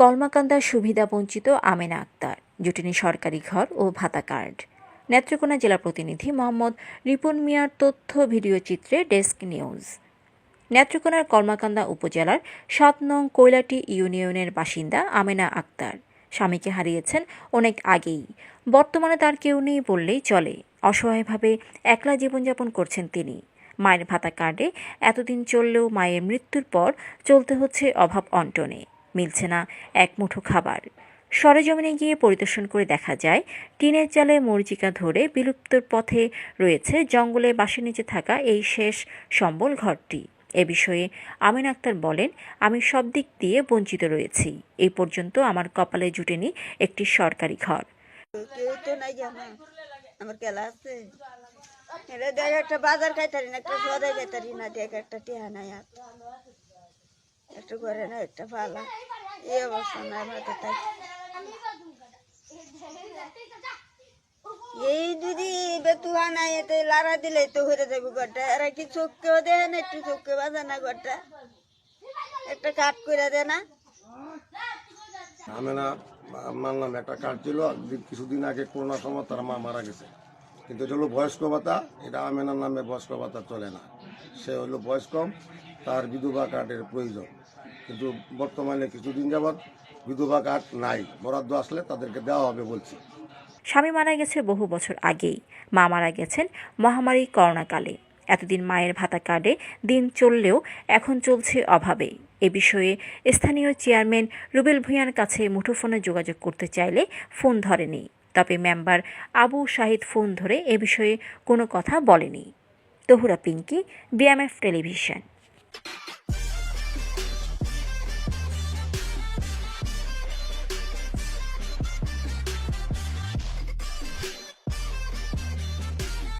কলমাকান্দা সুবিধাবঞ্চিত আমেনা আক্তার। জুটিনি সরকারি ঘর ও ভাতা কার্ড। নেত্রকোনা জেলা প্রতিনিধি মোহাম্মদ রিপন মিয়ার তথ্য ভিডিও চিত্রে ডেস্ক নিউজ। নেত্রকোনার কলমাকান্দা উপজেলার সাত নং কৈলাটি ইউনিয়নের বাসিন্দা আমেনা আক্তার। স্বামীকে হারিয়েছেন অনেক আগেই। বর্তমানে তার কেউ নেই বললেই চলে। অসহায়ভাবে একলা জীবনযাপন করছেন তিনি। মায়ের ভাতা কার্ডে এতদিন চললেও মায়ের মৃত্যুর পর চলতে হচ্ছে অভাব অন্টনে। মিলছে না এক মুঠো খাবার। সরেজমিনে গিয়ে পরিদর্শন করে দেখা যায়, টিনের চালে মরিচিকা ধরে বিলুপ্তর পথে রয়েছে জঙ্গলে বাসের নিচে থাকা এই শেষ সম্বল ঘরটি। এ বিষয়ে আমিন আক্তার বলেন, আমি সব দিক দিয়ে বঞ্চিত রয়েছি। এই পর্যন্ত আমার কপালে জুটেনি একটি সরকারি ঘর। একটা বাজার খাইতারি না, একটা সদাই খাইতারি না, দেখ একটা টিহা নাই একটা করে না একটা ফালা এই অবস্থা না আমার তো এই যদি বেতুয়া নাই, এতে লারা দিলে তো হয়ে যাবে ঘরটা। এরা কি চোখকেও দেয় না, একটু চোখকে বাজে না ঘরটা? একটা কাট করে দেয় না। আমি না নামে একটা কার্ড ছিল কিছুদিন আগে করোনার সময় তার মা মারা গেছে। কিন্তু হলো বয়স্ক ভাতা, এটা আমেনার নামে বয়স্ক ভাতা চলে না। সে হলো বয়স কম, তার বিধবা কার্ডের প্রয়োজন। কিন্তু বর্তমানে কিছুদিন যাবৎ বিধবা কার্ড নাই, বরাদ্দ আসলে তাদেরকে দেওয়া হবে বলছি। স্বামী মারা গেছে বহু বছর আগেই। মা মারা গেছেন মহামারী করোনাকালে। এতদিন মায়ের ভাতা কার্ডে দিন চললেও এখন চলছে অভাবে। এ বিষয়ে স্থানীয় চেয়ারম্যান রুবেল ভূঁইয়ার কাছে মুঠোফোনে যোগাযোগ করতে চাইলে ফোন ধরেনি। তবে মেম্বার আবু শাহিদ ফোন ধরে এ বিষয়ে কোনো কথা বলেনি। Tahura Pinky BMF television.